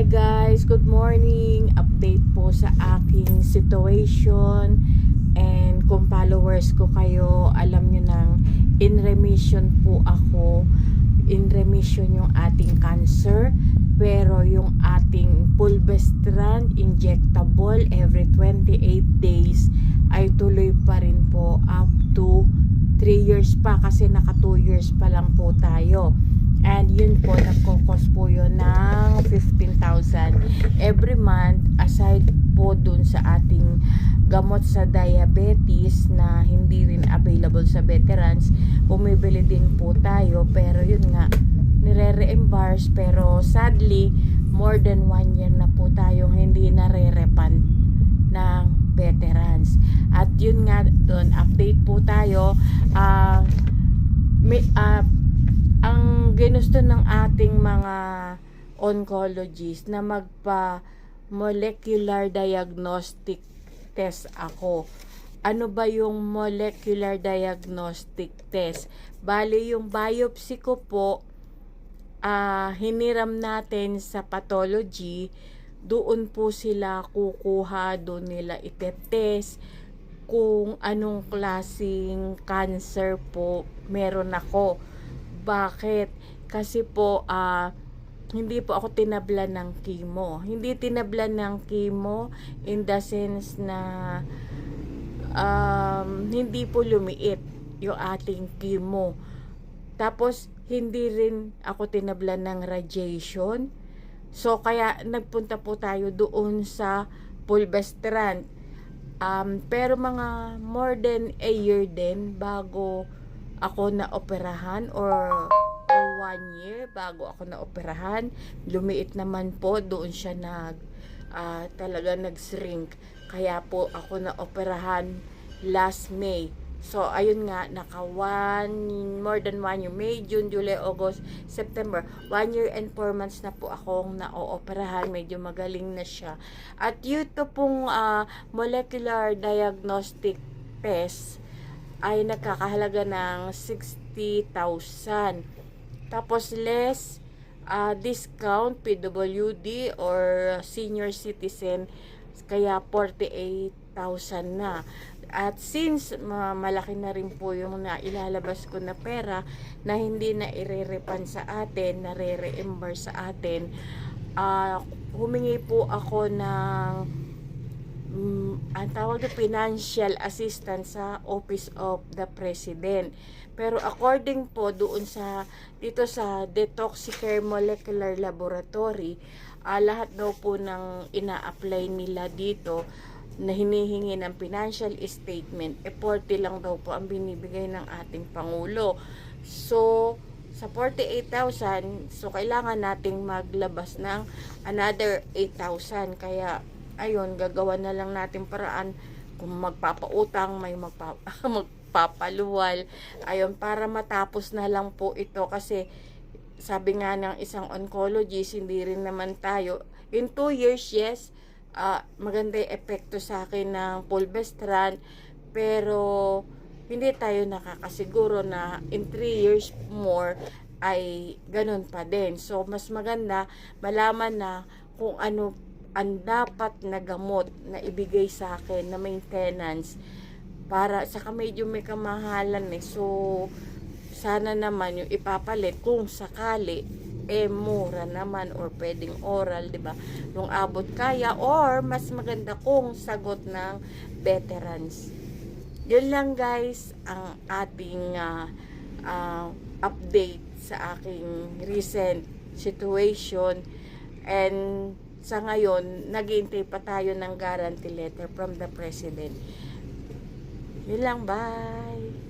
Hi guys, good morning. Update po sa aking situation and kung followers ko kayo, alam nyo nang in remission po ako. In remission yung ating cancer pero yung ating fulvestrant injectable every 28 days ay tuloy pa rin po up to 3 years pa kasi naka 2 years pa lang po tayo. And yun po, nagkakos po yun ng 15,000 every month aside po dun sa ating gamot sa diabetes na hindi rin available sa veterans. Bumibili din po tayo pero yun nga, nire-reimburse pero sadly, more than one year na po tayong hindi nare-refund ng veterans. At yun nga doon, update po tayo. ah may, ang ginusto ng ating mga oncologists na magpa molecular diagnostic test ako. Ano ba yung molecular diagnostic test? Bali yung biopsy ko po ah hiniram natin sa pathology doon po sila kukuha doon nila itetest kung anong klasing cancer po meron ako bakit? Kasi po, ah, hindi po ako tinablan ng chemo. Hindi tinablan ng chemo in the sense na um, hindi po lumiit yung ating chemo. Tapos, hindi rin ako tinablan ng radiation. So, kaya nagpunta po tayo doon sa fulvestrant. Um, pero mga more than a year din bago ako na operahan or, one year bago ako na operahan. Lumiit naman po, doon siya nag, ah, talaga nag-shrink. Kaya po ako na operahan last May. So, ayun nga, naka one, more than one year, May, June, July, August, September. One year and four months na po akong na-operahan. Medyo magaling na siya. At yun to pong ah, molecular diagnostic test, ay nagkakahalaga ng 60,000. Tapos less uh, discount PWD or senior citizen kaya 48,000 na. At since ma- malaki na rin po yung na ilalabas ko na pera na hindi na ire-refund sa atin, na re-reimburse sa atin, ah, humingi po ako ng mm, ang tawag na financial assistance sa Office of the President. Pero according po doon sa dito sa Detoxicare Molecular Laboratory, ah, lahat daw po ng ina-apply nila dito na hinihingi ng financial statement, e 40 lang daw po ang binibigay ng ating Pangulo. So, sa 48,000, so kailangan nating maglabas ng another 8,000. Kaya, ayun, gagawa na lang natin paraan kung magpapautang, may magpa, magpapaluwal. Ayun, para matapos na lang po ito kasi sabi nga ng isang oncologist, hindi rin naman tayo. In 2 years, yes, ah, maganda yung epekto sa akin ng fulvestrant, pero hindi tayo nakakasiguro na in 3 years more ay ganun pa din. So, mas maganda malaman na kung ano ang dapat na gamot na ibigay sa akin na maintenance para saka medyo may kamahalan eh. So, sana naman yung ipapalit kung sakali eh mura naman or pwedeng oral, 'di ba? Yung abot kaya or mas maganda kung sagot ng veterans. Yun lang guys ang ating ah, ah, update sa aking recent situation and sa ngayon, naghihintay pa tayo ng guarantee letter from the President. Yun lang, bye!